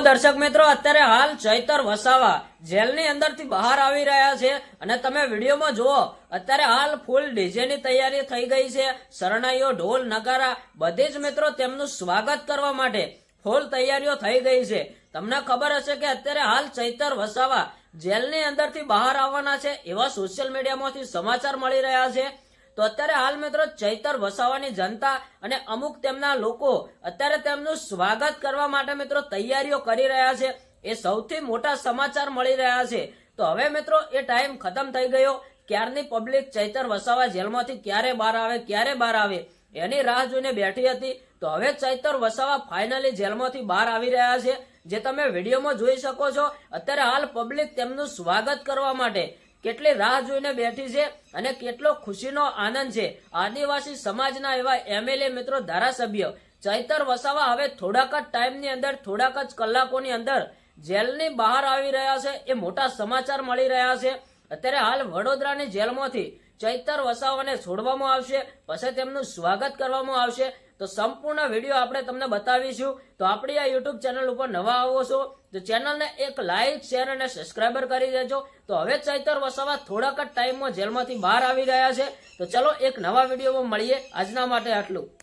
દર્શક મિત્રો, અત્યારે હાલ ચૈતર વસાવા જેલની અંદરથી બહાર આવી રહ્યા છે. અને તમે વિડીયોમાં જુઓ, અત્યારે હાલ ફૂલ ડીજેની તૈયારી થઈ ગઈ છે. શરણાઈઓ, ઢોલ, નગારા, બધી જ મિત્રો તેમનું સ્વાગત કરવા માટે ફૂલ તૈયારીઓ થઈ ગઈ છે. તમને ખબર હશે કે અત્યારે હાલ ચૈતર વસાવા જેલની અંદરથી બહાર આવવાના છે. એવા સોશિયલ મીડિયામાંથી સમાચાર મળી રહ્યા છે. તો અત્યારે હાલ મિત્રો ચૈતર વસાવાની જનતા અને અમુક તેમના લોકો અત્યારે તેમનું સ્વાગત કરવા માટે મિત્રો તૈયારીઓ કરી રહ્યા છે. એ સૌથી મોટા સમાચાર મળી રહ્યા છે. તો હવે મિત્રો એ ટાઈમ ખતમ થઈ ગયો. ક્યારની પબ્લિક ચૈતર વસાવા જેલમાંથી ક્યારે બહાર આવે, ક્યારે બહાર આવે, એની રાહ જોઈને બેઠી હતી. તો હવે ચૈતર વસાવા ફાઇનલી જેલમાંથી બહાર આવી રહ્યા છે. જે તમે વિડીયોમાં જોઈ શકો છો, અત્યારે હાલ પબ્લિક તેમનું સ્વાગત કરવા માટે કેટલી રાહ જોઈને બેઠી છે અને કેટલો ખુશીનો આનંદ છે. આદિવાસી સમાજના એવા એમએલએ મિત્રો, ધારાસભ્ય ચૈતર વસાવા હવે થોડાક જ ટાઈમની અંદર, થોડાક જ કલાકોની અંદર જેલની બહાર આવી રહ્યા છે. એ મોટા સમાચાર મળી રહ્યા છે. અત્યારે હાલ વડોદરાની જેલમાંથી ચૈતર વસાવાને છોડવામાં આવશે, પછી તેમનું સ્વાગત કરવામાં આવશે. તો સંપૂર્ણ વીડિયો આપણે તમને બતાવીશું. તો આપણી આ યુટ્યુબ ચેનલ ઉપર નવા આવો છો, તો ચેનલને એક લાઈક, શેર અને સબસ્ક્રાઈબર કરી દેજો. તો હવે ચૈતર વસાવા થોડાક જ ટાઈમમાં જેલમાંથી બહાર આવી ગયા છે. તો ચલો એક નવા વિડીયોમાં મળીએ. આજના માટે આટલું.